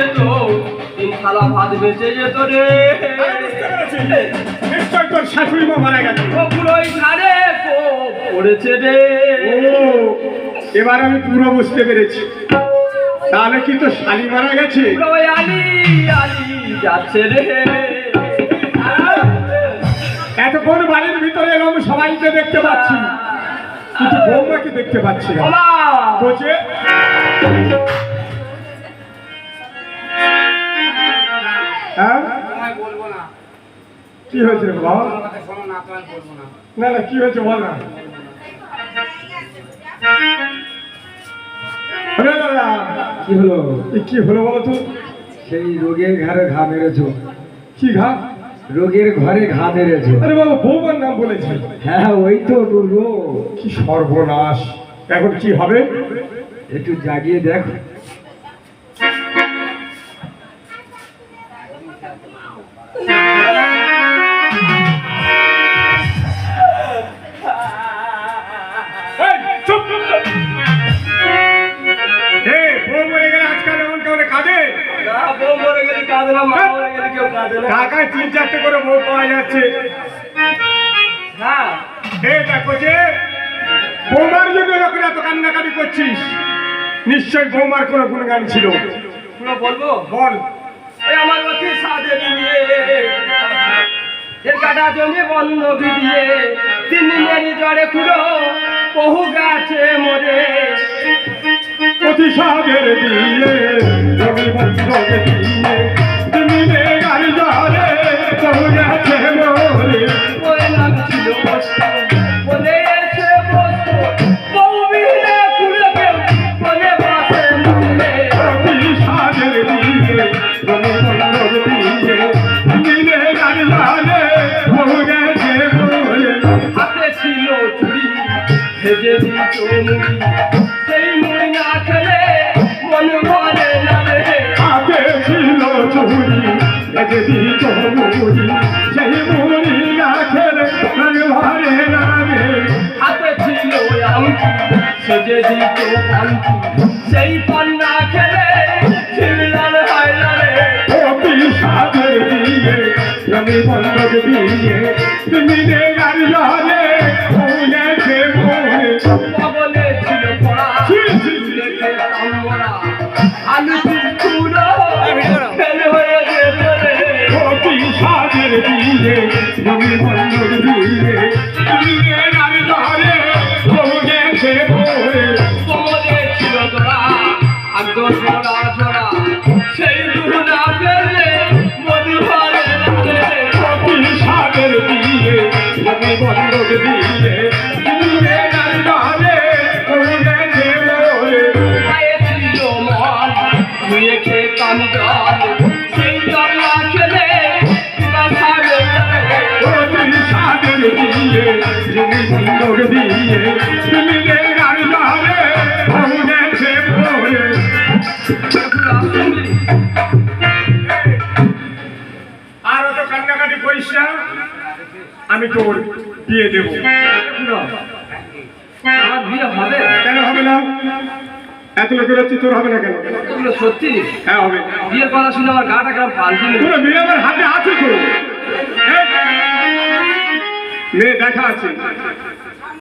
যেত তিন থালা ভাত বেঁচে যেত রে। নিশ্চয় তোর শাশুড়ি মা মারা গেছে। ওগুলোই পড়েছে রে। ও এবার আমি পুরো বুঝতে পেরেছি। তাহলে কি তো শালি মারা গেছে? আলি আলি যাচ্ছে রে। এতক্ষণ বাড়ির ভিতরে এলাম সবাইকে দেখতে পাচ্ছি। কিন্তু বৌমাকে দেখতে পাচ্ছি। না বলছে কি হয়েছে রে বাবা? না না না না কি হয়েছে বল না। কি হলো? কি হলো বলো তো? সেই রোগের ঘরে ঘা মেরেছো। কি ঘা? রোগের ঘরে ঘা মেরেছো। আরে বাবা বৌমার নাম বলেছে। হ্যাঁ ওই তো রোগ কি সর্বনাশ। এখন কি হবে? একটু জাগিয়ে দেখো। ঢাকায় তিন চারটে করে বউ পাওয়া যাচ্ছে। হ্যাঁ দেখো যে বৌমার জন্য এরকম এত কান্নাকাটি করছিস। নিশ্চয় বৌমার কোনো গুণগান ছিল। বলব? বল। আমার অতি সাদে দিয়ে এর কাটা জমি বন্ধ দিয়ে তিন দিনের জ্বরে খুঁড়ো বহু গাছে মরে। প্রতিশাদের দিয়ে রবি বন্ধক দিয়ে ভেজে দিত মুড়ি সেই মুড়ি না খেলে মন ভরে না রে হাতে ছিল চুরি এতে দিত মুড়ি সেই মুড়ি না খেলে মন ভরে না রে হাতে ছিল আংটি সেজে দিত পান্তি সেই পান্না খেলে ছিলাল হয় না রে অতি সাধের দিয়ে রবি বন্ধক দিয়ে তুমি রে গাড়ি আমি তোর দিয়ে দেব। কেন হবে না? এত লোকের হচ্ছে তোর হবে না কেন? সত্যি? হ্যাঁ হবে। বিয়ের কথা শুনে আমার গাটা কেমন পাল্টি আমার হাতে আছে তো মেয়ে দেখা আছে।